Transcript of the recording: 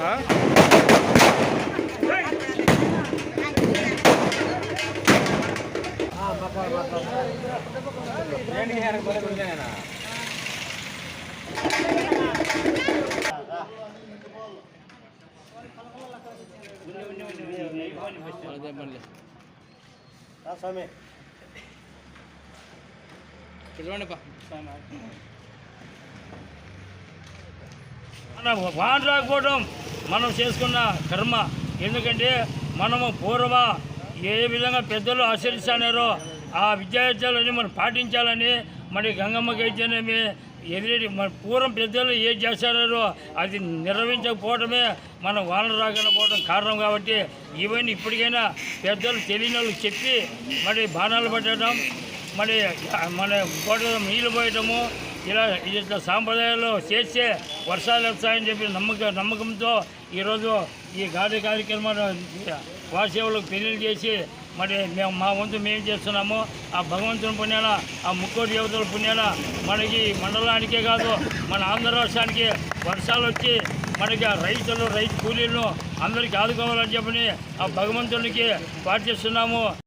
ఆ? మన వాన రాకపోవడం మనం చేసుకున్న కర్మ. ఎందుకంటే మనము పూర్వ ఏ విధంగా పెద్దలు ఆచరిస్తానారో ఆ విద్యార్థులని మనం పాటించాలని మరి గంగమ్మకి అయితేనేమి ఎదురెడి మన పూర్వం పెద్దలు ఏం చేశారో అది నిర్వహించకపోవడమే మనం వానలు రాకపోవడం కారణం కాబట్టి ఇవన్నీ ఇప్పటికైనా పెద్దలు తెలియని చెప్పి మరి బాణాలు పట్టడం మరి మన కోట నీళ్ళు పోయటము ఇలా ఇట్లా సాంప్రదాయాలు చేస్తే వర్షాలు వస్తాయని చెప్పి నమ్మక నమ్మకంతో ఈరోజు ఈ గాడి కార్యక్రమాలు వాసేవులకు పెళ్ళి చేసి మరి మేము మా వంతు మేము చేస్తున్నాము. ఆ భగవంతుని పుణ్యాన ఆ ముక్కోటి దేవతల పుణ్యాన మనకి మండలానికే కాదు మన ఆంధ్ర రాష్ట్రానికి వర్షాలు వచ్చి మనకి ఆ రైతులు రైతు కూలీలను అందరికీ ఆదుకోవాలని చెప్పని ఆ భగవంతునికి పాటిస్తున్నాము